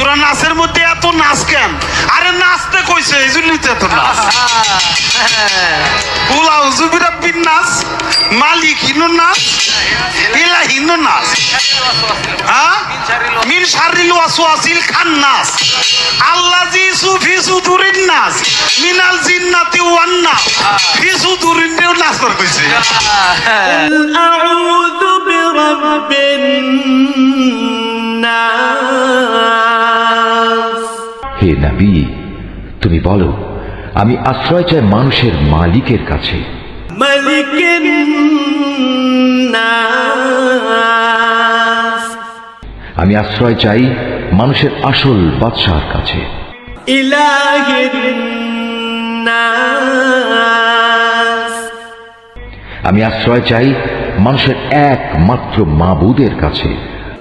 সুরা নাচের মধ্যে এত নাচ কেন? আরে নাচতে কইছে এই জন্যই এত নাচ। উলা উজুবিরা বিন নাচ মালিক হিনু নাচ ইলা হিনু নাচ। হ্যাঁ? মিন শারিল ওয়াসওয়াসিল খান নাস আল্লাজি সুফি সুদুরিন নাস মিনাল জিন্নাতি ওয়ান ফি সুদুরিন নাচ করে কইছে হে নবী তুমি বলো আমি আশ্রয় চাই মানুষের মালিকের কাছে। আমি আশ্রয় চাই মানুষের আসল বাদশাহর কাছে। আমি আশ্রয় চাই মানুষের একমাত্র মাবুদের কাছে।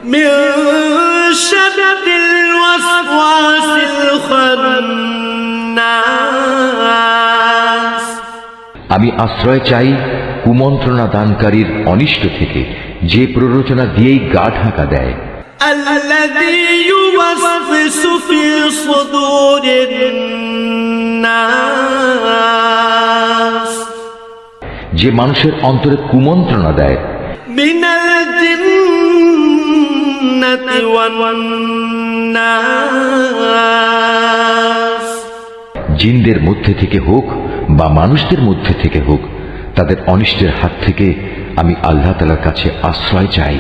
মিল আমি আশ্রয় চাই কুমন্ত্রণা দানকারীর অনিষ্ট থেকে যে প্ররোচনা দিয়েই গা ঢাকা দেয়। যে মানুষের অন্তরে কুমন্ত্রণা দেয়। জিনদের মধ্যে থেকে হোক বা মানুষদের মধ্যে থেকে হোক, তাদের অনিষ্টের হাত থেকে আমি আল্লাহ তালার কাছে আশ্রয় চাই।